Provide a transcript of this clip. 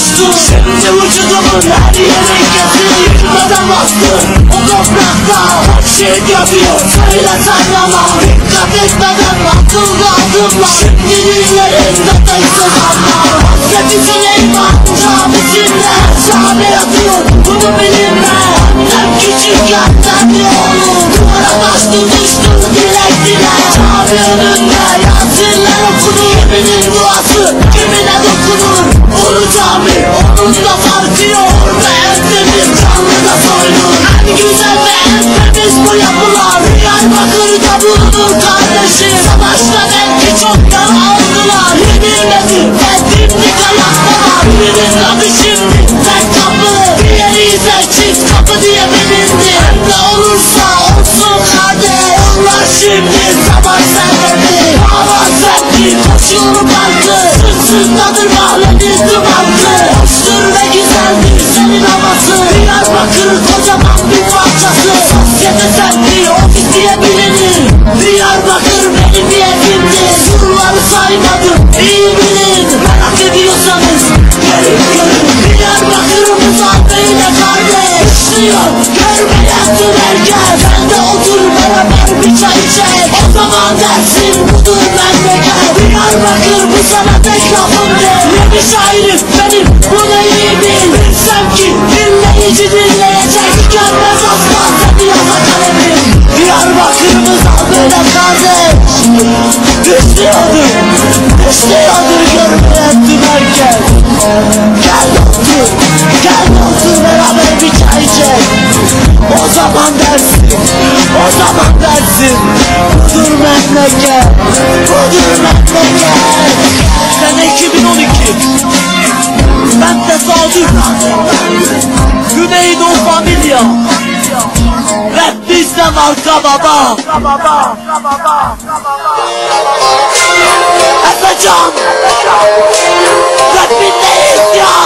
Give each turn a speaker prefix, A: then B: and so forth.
A: coştun Şimdi vücudumun her yeri kesin Yıkmadan bastın O toprakta Her şey yapıyor. Söyle saklama Dikkat etmeden Aklımda adımlar. Şimdi dillerinde taysız anlar Hasret için eyvah Camisinle Şahane yatıyor Bunu bilinme Annem küçükken Derdi oğlum Duvara taştı düştü Dilek dilek. Cami önünde Onu cami Onun da farkı yok. Ve en temiz Canlı da soyunur En güzel ve temiz bu yapılar. Diyarbakır'da bulunur kardeşim Savaşta belki çok yara aldılar. Yenilmedi. Ve dimdik ayaktalar Birinin adı şimdi tek kapı. Diğeri ise çift kapı diye bilindi. Ne olursa olsun kardeş Onlar şimdi savaş sevmedi Hava sevdi koşuyorum parkı Sırtındadır mahallenin dumanlı O zaman dersin budur memleket Diyarbakır bu sana tek lafımdır Yeni şairim benim bunu iyi bil Bilsem ki dinleyici dinleyecek. Görmez asla seni yaza kalemim Diyarbakır'ımız adıyla kardeş Düşüyordur Düşüyordur görmeyen dönerken Gel otur Gel otur memleket Budur memleket Sene 2012 Ben tesadüf. Güneydoğu Familia. Rap bizden arka baba. Efecan Rapinde isyan